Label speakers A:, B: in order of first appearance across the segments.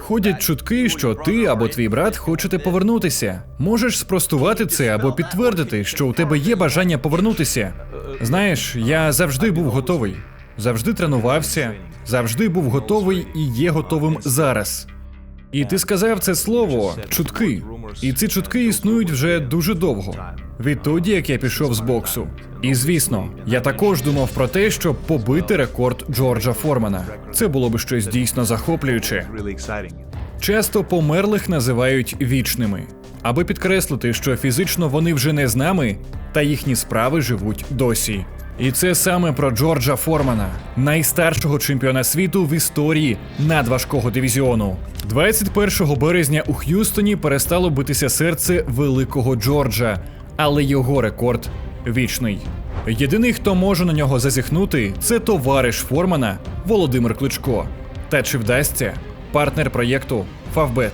A: Ходять чутки, що ти або твій брат хочете повернутися. Можеш спростувати це або підтвердити, що у тебе є бажання повернутися. Знаєш, я завжди був готовий, завжди тренувався, завжди був готовий і є готовим зараз. І ти сказав це слово чутки. І ці чутки існують вже дуже довго. Відтоді, як я пішов з боксу. І звісно, я також думав про те, щоб побити рекорд Джорджа Формана. Це було б щось дійсно захоплююче. Часто померлих називають вічними, аби підкреслити, що фізично вони вже не з нами, та їхні справи живуть досі. І це саме про Джорджа Формана, найстаршого чемпіона світу в історії надважкого дивізіону. 21 березня у Х'юстоні перестало битися серце великого Джорджа, але його рекорд вічний. Єдиний, хто може на нього зазіхнути, це товариш Формана Володимир Кличко. Та чи вдасться партнер проєкту Фавбет.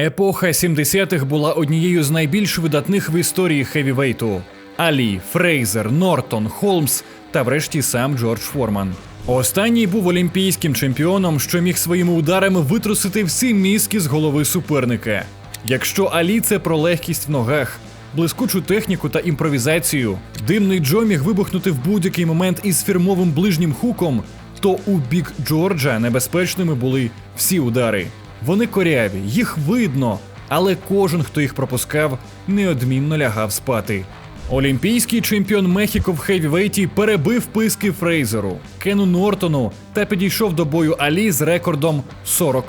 A: Епоха 70-х була однією з найбільш видатних в історії хевівейту. Алі, Фрейзер, Нортон, Холмс та врешті сам Джордж Форман. Останній був олімпійським чемпіоном, що міг своїми ударами витрусити всі мізки з голови суперника. Якщо Алі це про легкість в ногах, блискучу техніку та імпровізацію, димний Джо міг вибухнути в будь-який момент із фірмовим ближнім хуком, то у бік Джорджа небезпечними були всі удари. Вони коряві, їх видно, але кожен, хто їх пропускав, неодмінно лягав спати. Олімпійський чемпіон Мехіко в хевівейті перебив писки Фрейзеру, Кену Нортону та підійшов до бою Алі з рекордом 40-0.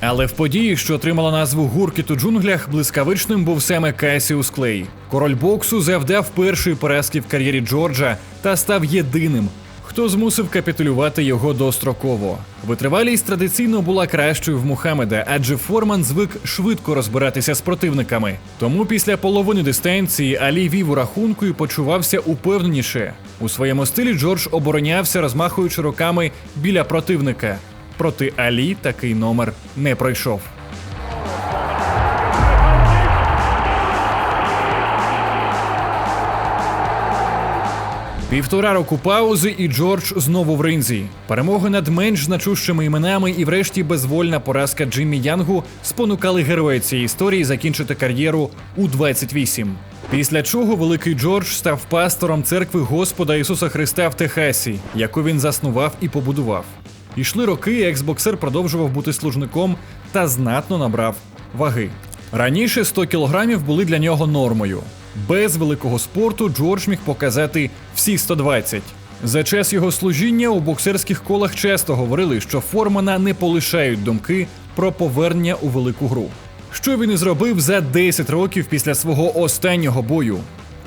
A: Але в події, що отримала назву гуркіт у джунглях, блискавичним був саме Касіус Клей. Король боксу завдав першої поразки в кар'єрі Джорджа та став єдиним, хто змусив капітулювати його достроково. Витривалість традиційно була кращою в Мухаммеда, адже Форман звик швидко розбиратися з противниками. Тому після половини дистанції Алі вів у рахунку і почувався упевненіше. У своєму стилі Джордж оборонявся, розмахуючи руками біля противника. Проти Алі такий номер не пройшов. Півтора року паузи, і Джордж знову в ринзі. Перемоги над менш значущими іменами і, врешті, безвольна поразка Джиммі Янгу спонукали героя цієї історії закінчити кар'єру у 28. Після чого великий Джордж став пастором церкви Господа Ісуса Христа в Техасі, яку він заснував і побудував. Ішли роки, екс-боксер продовжував бути служником та знатно набрав ваги. Раніше 100 кілограмів були для нього нормою. Без великого спорту Джордж міг показати всі 120. За час його служіння у боксерських колах часто говорили, що Формана не полишають думки про повернення у велику гру. Що він і зробив за 10 років після свого останнього бою.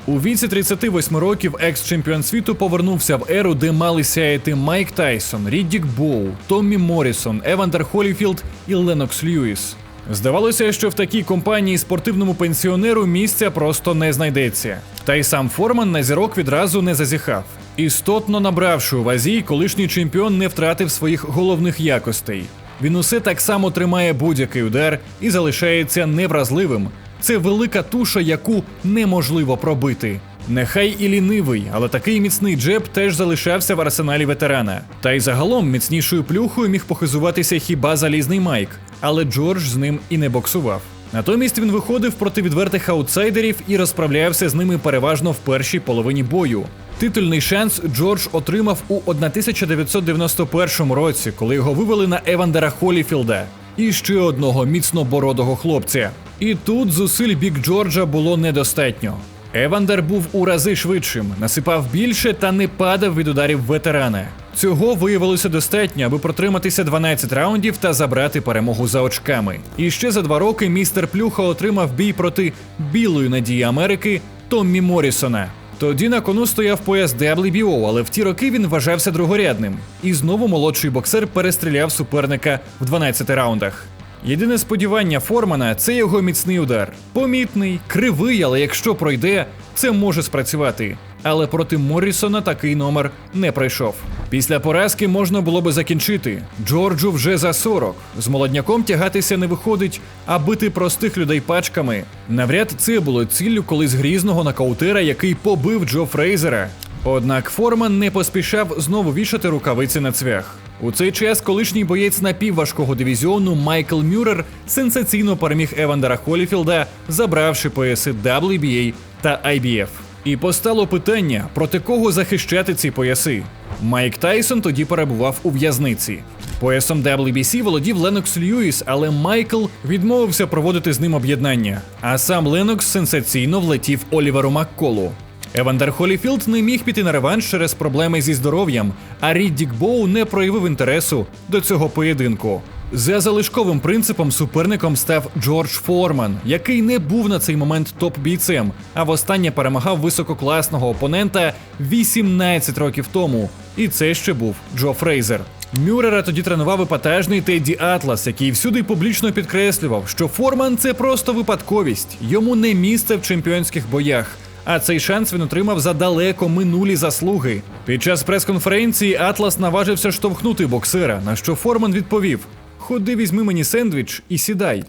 A: У віці 38 років екс-чемпіон світу повернувся в еру, де мали сяяти Майк Тайсон, Ріддік Боу, Томмі Моррісон, Евандер Холіфілд і Ленокс Льюіс. Здавалося, що в такій компанії спортивному пенсіонеру місця просто не знайдеться. Та й сам Форман на зірок відразу не зазіхав. Істотно набравши у вазі, колишній чемпіон не втратив своїх головних якостей. Він усе так само тримає будь-який удар і залишається невразливим. Це велика туша, яку неможливо пробити. Нехай і лінивий, але такий міцний джеб теж залишався в арсеналі ветерана. Та й загалом міцнішою плюхою міг похизуватися хіба залізний Майк, але Джордж з ним і не боксував. Натомість він виходив проти відвертих аутсайдерів і розправлявся з ними переважно в першій половині бою. Титульний шанс Джордж отримав у 1991 році, коли його вивели на Евандера Холіфілда і ще одного міцнобородого хлопця. І тут зусиль бік Джорджа було недостатньо. Евандер був у рази швидшим, насипав більше та не падав від ударів ветерана. Цього виявилося достатньо, аби протриматися 12 раундів та забрати перемогу за очками. І ще за два роки містер Плюха отримав бій проти білої надії Америки Томмі Моррісона. Тоді на кону стояв пояс WBO, але в ті роки він вважався другорядним. І знову молодший боксер перестріляв суперника в 12 раундах. Єдине сподівання Формана це його міцний удар. Помітний, кривий, але якщо пройде, це може спрацювати. Але проти Моррісона такий номер не пройшов. Після поразки можна було би закінчити. Джорджу вже за 40. З молодняком тягатися не виходить, а бити простих людей пачками. Навряд це було ціллю колись грізного нокаутера, який побив Джо Фрейзера. Однак Форман не поспішав знову вішати рукавиці на цвях. У цей час колишній боєць напівважкого дивізіону Майкл Мюррер сенсаційно переміг Евандера Холіфілда, забравши пояси WBA та IBF. І постало питання, проти кого захищати ці пояси. Майк Тайсон тоді перебував у в'язниці. Поясом WBC володів Ленокс Льюіс, але Майкл відмовився проводити з ним об'єднання. А сам Ленокс сенсаційно влетів Оліверу Макколу. Евандер Холіфілд не міг піти на реванш через проблеми зі здоров'ям, а Ріддік Боу не проявив інтересу до цього поєдинку. За залишковим принципом суперником став Джордж Форман, який не був на цей момент топ-бійцем, а востаннє перемагав висококласного опонента 18 років тому. І це ще був Джо Фрейзер. Мюррера тоді тренував епатажний Тедді Атлас, який всюди публічно підкреслював, що Форман це просто випадковість, йому не місце в чемпіонських боях. А цей шанс він отримав за далеко минулі заслуги. Під час прес-конференції Атлас наважився штовхнути боксера, на що Форман відповів: Ходи, візьми мені сендвіч і сідай.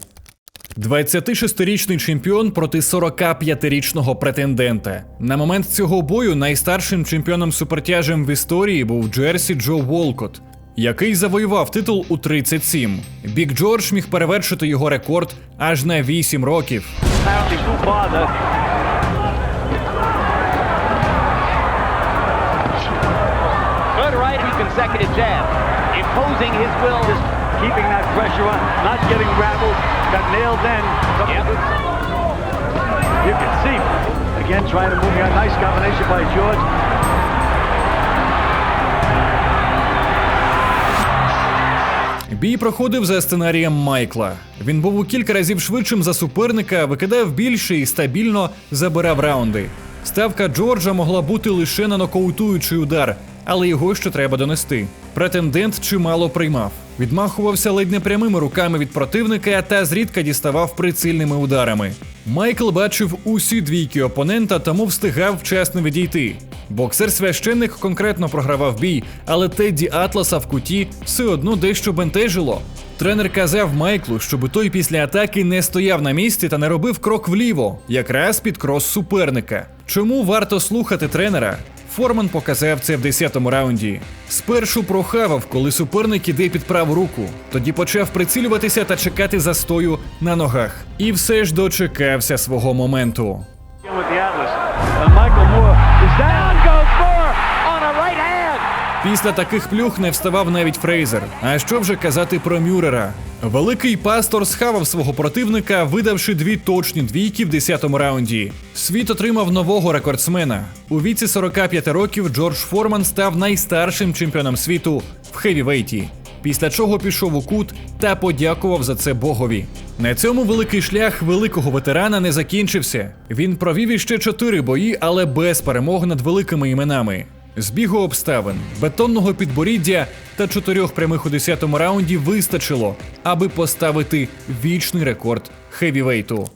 A: 26-річний чемпіон проти 45-річного претендента. На момент цього бою найстаршим чемпіоном супертяжем в історії був Джерсі Джо Волкот, який завоював титул у 37. Бік Джордж міг перевершити його рекорд аж на 8 років.
B: third right his will.
C: Keeping that pressure on, not getting rattled, got nailed then.
B: Yep.
C: You can see, again, trying to move here. Nice combination by George.
A: Бій проходив за сценарієм Майкла. Він був у кілька разів швидшим за суперника, викидав більше і стабільно забирав раунди. Ставка Джорджа могла бути лише на нокаутуючий удар, але його ще треба донести. Претендент чимало приймав. Відмахувався ледь не прямими руками від противника та зрідка діставав прицільними ударами. Майкл бачив усі двійки опонента, тому встигав вчасно відійти. Боксер священник конкретно програвав бій, але Тедді Атласа в куті все одно дещо бентежило. Тренер казав Майклу, щоб той після атаки не стояв на місці та не робив крок вліво, якраз під крос суперника. Чому варто слухати тренера? Форман показав це в 10-му раунді. Спершу прохавав, коли суперник іде під праву руку. Тоді почав прицілюватися та чекати застою на ногах. І все ж дочекався свого моменту. Після таких плюх не вставав навіть Фрейзер. А що вже казати про Мюррера? Великий пастор схавав свого противника, видавши дві точні двійки в 10-му раунді. Світ отримав нового рекордсмена. У віці 45 років Джордж Форман став найстаршим чемпіоном світу в хевівейті. Після чого пішов у кут та подякував за це Богові. На цьому великий шлях великого ветерана не закінчився. Він провів іще чотири бої, але без перемог над великими іменами. Збігу обставин, бетонного підборіддя та чотирьох прямих у 10-му раунді вистачило, аби поставити вічний рекорд хевівейту.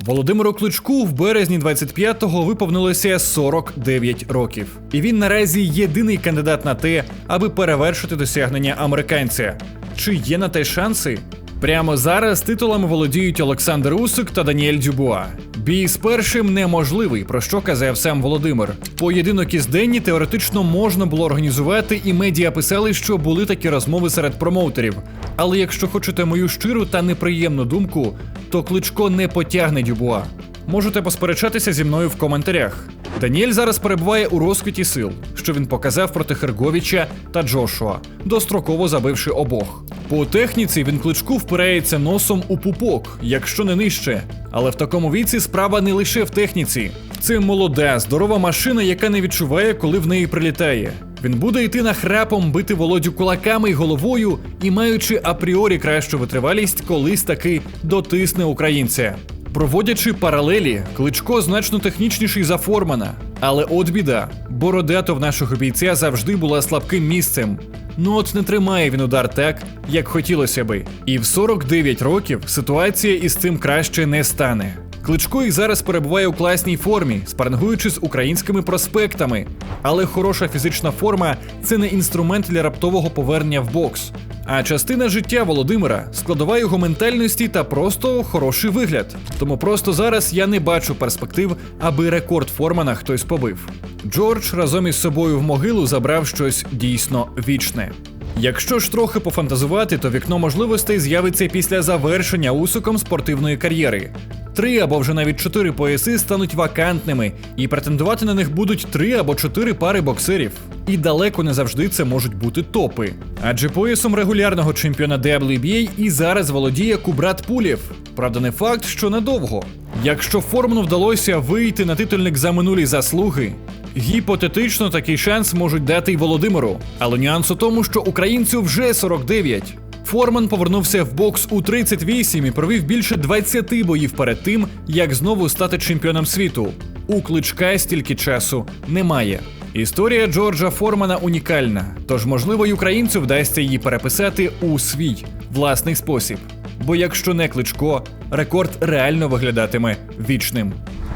A: Володимиру Кличку в березні 25-го виповнилося 49 років, і він наразі єдиний кандидат на те, аби перевершити досягнення американця. Чи є на те шанси? Прямо зараз титулами володіють Олександр Усик та Даніель Дюбуа. Бій з першим неможливий, про що казав сам Володимир. Поєдинок із Денні теоретично можна було організувати, і медіа писали, що були такі розмови серед промоутерів. Але якщо хочете мою щиру та неприємну думку, то кличко не потягне Дюбуа. Можете посперечатися зі мною в коментарях. Даніель зараз перебуває у розквіті сил, що він показав проти Херговіча та Джошуа, достроково забивши обох. По техніці він кличку впирається носом у пупок, якщо не нижче. Але в такому віці справа не лише в техніці. Це молода, здорова машина, яка не відчуває, коли в неї прилітає. Він буде йти нахрапом, бити володю кулаками й головою і маючи апріорі кращу витривалість, колись таки дотисне українця. Проводячи паралелі, кличко значно технічніший за Формана. Але от біда, бородато в нашого бійця завжди була слабким місцем. Ну от не тримає він удар так, як хотілося би. І в 49 років ситуація із цим краще не стане. Кличко і зараз перебуває у класній формі, спарингуючи з українськими проспектами. Але хороша фізична форма це не інструмент для раптового повернення в бокс, а частина життя Володимира, складова його ментальності та просто хороший вигляд. Тому просто зараз я не бачу перспектив, аби рекорд Формана хтось побив. Джордж разом із собою в могилу забрав щось дійсно вічне. Якщо ж трохи пофантазувати, то вікно можливостей з'явиться після завершення усуком спортивної кар'єри. Три або вже навіть чотири пояси стануть вакантними, і претендувати на них будуть три або чотири пари боксерів. І далеко не завжди це можуть бути топи. Адже поясом регулярного чемпіона WBA і зараз володіє Кубрат Пулєв. Правда, не факт, що надовго. Якщо Форману вдалося вийти на титульник за минулі заслуги, Гіпотетично такий шанс можуть дати й Володимиру. Але нюанс у тому, що українцю вже 49. Форман повернувся в бокс у 38 і провів більше 20 боїв перед тим, як знову стати чемпіоном світу. У кличка стільки часу немає. Історія Джорджа Формана унікальна, тож можливо й українцю вдасться її переписати у свій власний спосіб. Бо якщо не кличко, рекорд реально виглядатиме вічним.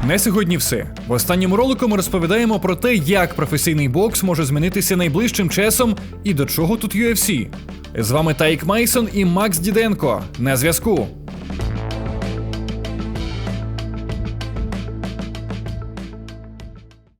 A: На сьогодні все. В останньому ролику ми розповідаємо про те, як професійний бокс може змінитися найближчим часом і до чого тут UFC. З вами Тайк Майсон і Макс Діденко. На зв'язку.